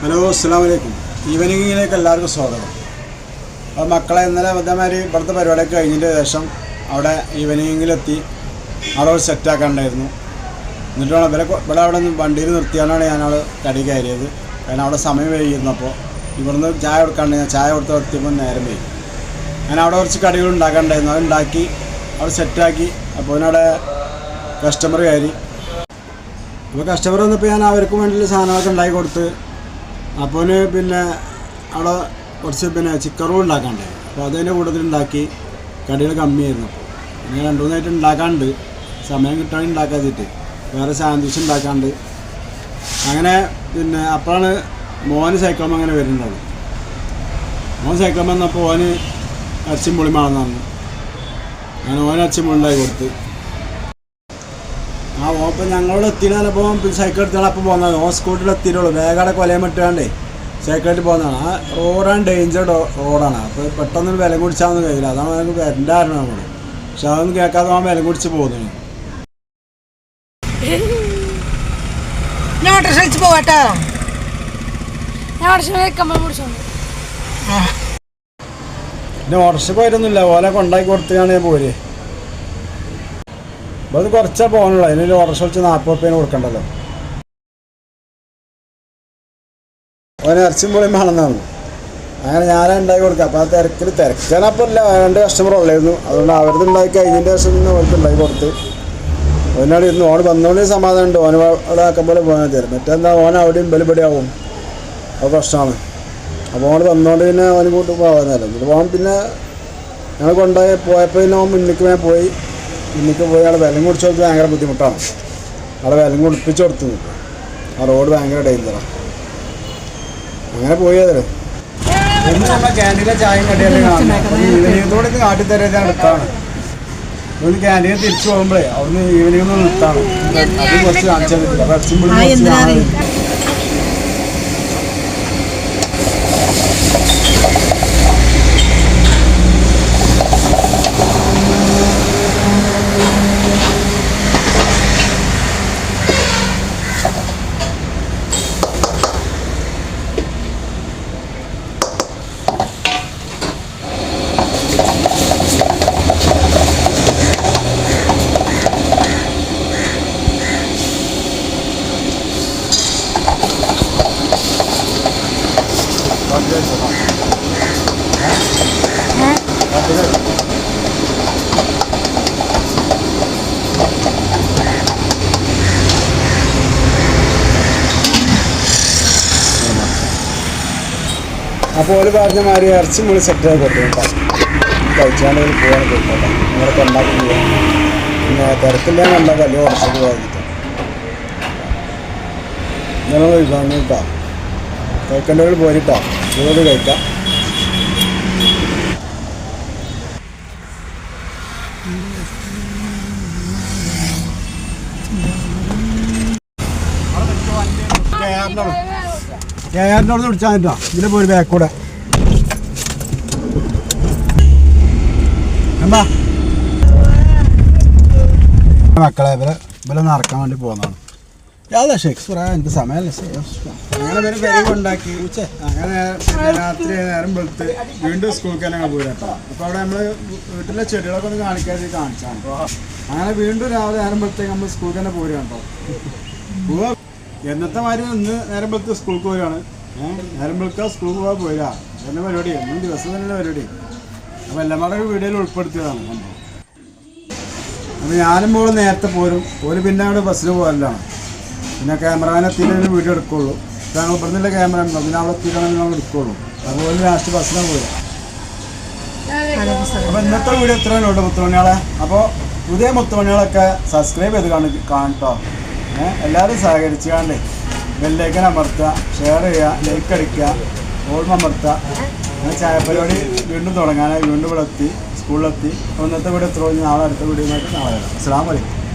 Hello അസ്സാം വലൈക്കും ഈവനിങ്ങിലേക്ക് എല്ലാവർക്കും സ്വാഗതം. അപ്പോൾ മക്കളെ ഇന്നലെ ഇതേമാതിരി ഇവിടുത്തെ പരിപാടിയൊക്കെ കഴിഞ്ഞതിന്റെ ശേഷം അവിടെ ഈവനിങ്ങിലെത്തി അവിടെ ഒരു സെറ്റാക്കാണ്ടായിരുന്നു എന്നിട്ട് വേണം ഇവരെ ഇവിടെ അവിടെ നിന്ന് വണ്ടിയിൽ നിർത്തിയാലാണ് അവിടെ കടി കയറിയത്. കാരണം അവിടെ സമയം വൈകിയിരുന്നപ്പോൾ ഇവിടുന്ന് ചായ കൊടുക്കാണ്ട് ഞാൻ ചായ കൊടുത്ത് നിർത്തിയപ്പോൾ നേരം വൈകി. ഞാൻ അവിടെ കുറച്ച് കടികൾ ഉണ്ടാക്കാണ്ടായിരുന്നു. അത് ഉണ്ടാക്കി അവിടെ സെറ്റാക്കി അപ്പോൾ അവിടെ കസ്റ്റമർ കയറി. അപ്പോൾ കസ്റ്റമർ വന്നപ്പോൾ ഞാൻ അവർക്ക് വേണ്ടിയുള്ള സാധനങ്ങളൊക്കെ ഉണ്ടാക്കി കൊടുത്ത് അപ്പോൾ പിന്നെ അവിടെ കുറച്ച് പിന്നെ ചിക്കൻ റോൾ ഉണ്ടാക്കാണ്ടേ അപ്പോൾ അതിന്റെ കൂട്ടത്തിൽ ഉണ്ടാക്കി കടികൾ കമ്മിയായിരുന്നു. അപ്പോൾ പിന്നെ രണ്ട് മൂന്നായിട്ട് ഉണ്ടാക്കാണ്ട് സമയം കിട്ടാൻ ഉണ്ടാക്കാതിട്ട്. വേറെ സാൻഡ്വിച്ച് ഉണ്ടാക്കാണ്ട് അങ്ങനെ പിന്നെ അപ്പോഴാണ് മോന് സൈക്കിളും അങ്ങനെ വരുന്നുണ്ടാവും മോൻ സൈക്കിളും വന്നപ്പോൾ ഓന് പുളിമാണെന്നാണ് ഞാൻ ഓന് അരച്ചും ഉണ്ടായി കൊടുത്ത്. ആ ഓപ്പം ഞങ്ങളോട് എത്തിയപ്പോൾ സൈക്കിൾ എടുത്താണ് അപ്പം പോകുന്നത് ഓ സ്കൂട്ടിൽ എത്തിയിട്ടുള്ളൂ. വേഗം കൊലയും മറ്റാണ്ടേ സൈക്കിളിൽ പോകുന്നതാണ് ആ റോഡാണ് ഡേഞ്ചർ റോഡാണ് അപ്പോൾ പെട്ടെന്ന് വില കുടിച്ചാന്ന് കഴിയില്ല. അതാണ് ഞങ്ങൾക്ക് വരണ്ട കാരണം നമ്മൾ പക്ഷെ അതൊന്നും കേൾക്കാതെ ആ വില കുടിച്ച് പോകുന്നു ഞാൻ ഓട്ടോ പോവാട്ടോ പിന്നെ ഓട്ടർഷ പോയിരുന്നില്ല ഓലെ കൊണ്ടാക്കി കൊടുത്താണ് ഞാൻ പോര്. അത് കുറച്ചാ പോകാനുള്ളൂ. അതിന് ഓർഡർ വിളിച്ച് നാൽപ്പത് റുപ്യേന് കൊടുക്കണ്ടല്ലോ. അവന് ഇറച്ചും പൊളിയും വേണമെന്നാണ്. അങ്ങനെ ഞാനാ ഉണ്ടാക്കി കൊടുക്കുക അപ്പോൾ ആ തിരക്കിൽ തിരക്കാനപ്പോൾ ഇല്ല രണ്ട് കസ്റ്റമർ ഉള്ളായിരുന്നു. അതുകൊണ്ട് അവരത് ഉണ്ടാക്കി കഴിഞ്ഞതിന്റെ ശേഷം നിന്ന് അവർക്ക് ഉണ്ടാക്കി കൊടുത്ത്. ഓനോട് ഇരുന്ന് ഓന് വന്നോണ്ട് സമാധാനം ഉണ്ട് ഓന് അവിടെ ആക്കാൻ പോലെ പോകാൻ തരും മറ്റെന്താ ഓൻ അവിടെയും ബലിപടിയാവും അത് പ്രശ്നമാണ്. അപ്പോൾ ഓൺ വന്നോണ്ട് പിന്നെ ഓന് കൂട്ട് പോകാന്നല്ല എന്നിട്ട് ഓൻ പിന്നെ ഞങ്ങൾ കൊണ്ടുപോയി പോയപ്പോൾ പിന്നെ ഓൻ മുന്നിലേക്ക് പോയി. മുന്നിക്ക് പോയി അവിടെ വിലം കുടിച്ചു കൊടുത്ത് ഭയങ്കര ബുദ്ധിമുട്ടാണ്. അവിടെ വിലം കുടിപ്പിച്ച് കൊടുത്തു. ആ റോഡ് ഭയങ്കര ഡേഞ്ചറാണ് അങ്ങനെ പോയി അതെ ഇന്ന് നമ്മുടെ ക്യാന്റീനിലെ ചായയും കാണുന്നത് ഈവനിങ്ങോട് ഇത് കാട്ടിത്തരാൻ എടുത്താണ് ഒന്ന് ക്യാന്റീനിൽ തിരിച്ചു പോകുമ്പോഴേ അവിടുന്ന് ഈവനിങ് നിർത്താണ്. അത് കുറച്ച് കാണിച്ചാൽ പറ്റില്ല കുറച്ച് അപ്പോൾ ഒരു പറഞ്ഞ മാതിരി ഇറച്ചി സെറ്റ് സെറ്റായി കൊടുത്തു കഴിച്ചാണ്ട് കഴിച്ചാണെങ്കിൽ പോകാൻ കൊടുത്തോട്ടെ നിങ്ങളെ ഉണ്ടാക്കി പോകാം പിന്നെ തിരക്കില്ല ഉണ്ടാക്കാം അല്ലെങ്കിൽ ഉറച്ചത് വാങ്ങിയിട്ട് നിങ്ങൾ വാങ്ങിട്ടോ കഴിക്കേണ്ടവർ പോരിട്ടോ. ചൂട് കഴിക്കാം. കേരളത്തോട് വിളിച്ചാൽ കേട്ടോ ഇതിന്റെ പോയി ബാക്ക് കൂടെ. എന്താ? മക്കളെ ഇവരെ ഇവരെ നടക്കാൻ വേണ്ടി പോകുന്നതാണ് എനിക്ക് സമയമല്ല അങ്ങനെ പെരുവ് ഉണ്ടാക്കി ഉച്ച അങ്ങനെ രാത്രി നേരം വെളുത്ത് വീണ്ടും സ്കൂളിൽ തന്നെ പോയി കേട്ടോ. അപ്പോൾ അവിടെ നമ്മൾ വീട്ടിലെ ചെടികളൊക്കെ ഒന്ന് കാണിക്കാതെ കാണിച്ചാണ്. അങ്ങനെ വീണ്ടും രാവിലെ നേരം വെളുത്തേക്ക് നമ്മൾ സ്കൂളിൽ തന്നെ പോരുക പോവാ എന്നത്തെ മാതിരി ഇന്ന് നേരം വെളുത്ത് സ്കൂളിൽ പോവുകയാണ് നേരം വെളുത്ത സ്കൂളിൽ പോകാൻ പോരാ. എന്നെ പരിപാടി. എന്നും ദിവസം തന്നെ പരിപാടി. അപ്പോൾ എല്ലാം കൂടെ ഒരു വീഡിയോയിൽ ഉൾപ്പെടുത്തിയതാണ് അപ്പൊ അപ്പോൾ ഞാനും പോലും നേരത്തെ പോരും. ഒരു പിന്നെ അവിടെ ബസ്സിൽ പോകലാണ് പിന്നെ ക്യാമറാനെ എത്തിയിട്ടേ വീഡിയോ എടുക്കുള്ളൂ. ഞങ്ങൾ ഇവിടുന്നുള്ള ക്യാമറ ഉണ്ടോ? പിന്നെ അവിടെ എത്തിയിട്ടാണ് ഞങ്ങൾ എടുക്കുള്ളൂ. അതുപോലെ ലാസ്റ്റ് ബസ്സിലാണ് പോയത് അപ്പോൾ ഇന്നത്തെ വീഡിയോ ഇത്രയാണ് ഉള്ളൂ മുത്തുമണിയാളെ അപ്പോൾ പുതിയ മുത്തുമണികളൊക്കെ സബ്സ്ക്രൈബ് ചെയ്ത് കാണി കാണട്ടോ. ഏഹ് എല്ലാവരും സഹകരിച്ച് കാണ്ടേ ബെല്ലേക്കൻ അമർത്തുക ഷെയർ ചെയ്യുക ലൈക്ക് അടിക്കുക ഓർമ്മ അമർത്തുക. അങ്ങനെ ചായ പരിപാടി വീണ്ടും തുടങ്ങാനായി. വീണ്ടും ഇവിടെ എത്തി സ്കൂളിലെത്തി അപ്പോൾ ഇന്നത്തെ വീഡിയോ ഇത്ര നാളെ അടുത്ത വീഡിയോ നാളെ വരാം. അസ്സാം വലൈക്കും